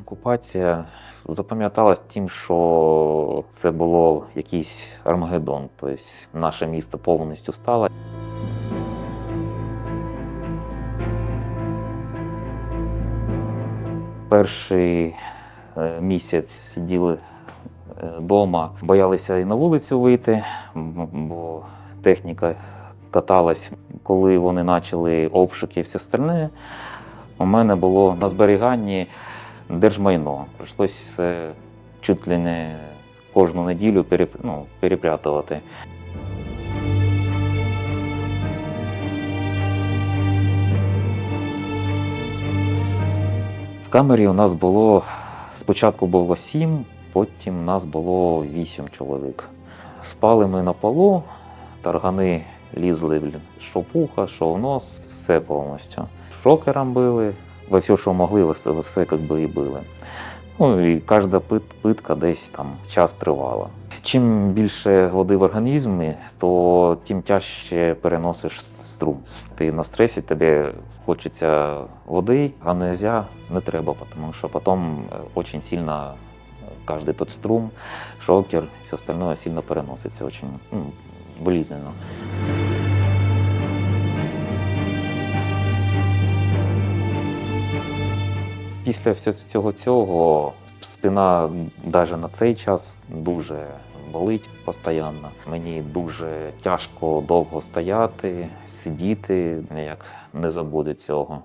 Окупація запам'яталась тим, що це було якийсь Армагеддон. Тобто наше місто повністю стало. Перший е, місяць сиділи вдома, боялися і на вулицю вийти, бо техніка каталась. Коли вони почали обшуки і все остальне, у мене було на зберіганні держмайно. Прийшлося все чуть ли не кожну неділю переп... ну, перепрятувати. В камері у нас було спочатку було сім, потім нас було вісім чоловік. Спали ми на полу, таргани лізли що в вуха, що в нос, все повністю. Шокером били, во все, що могли, все, все як би і били. Ну і кожна пит, питка десь там час тривала. Чим більше води в організмі, то тим тяжче переносиш струм. Ти на стресі, тобі хочеться води, а нельзя, не треба, тому що потім дуже сильно кожен тот струм, шокер, все остальное сильно переноситься, очень ну, болезненно. Після всього цього спина навіть на цей час дуже болить постійно. Мені дуже тяжко довго стояти, сидіти, ніяк не забуду цього.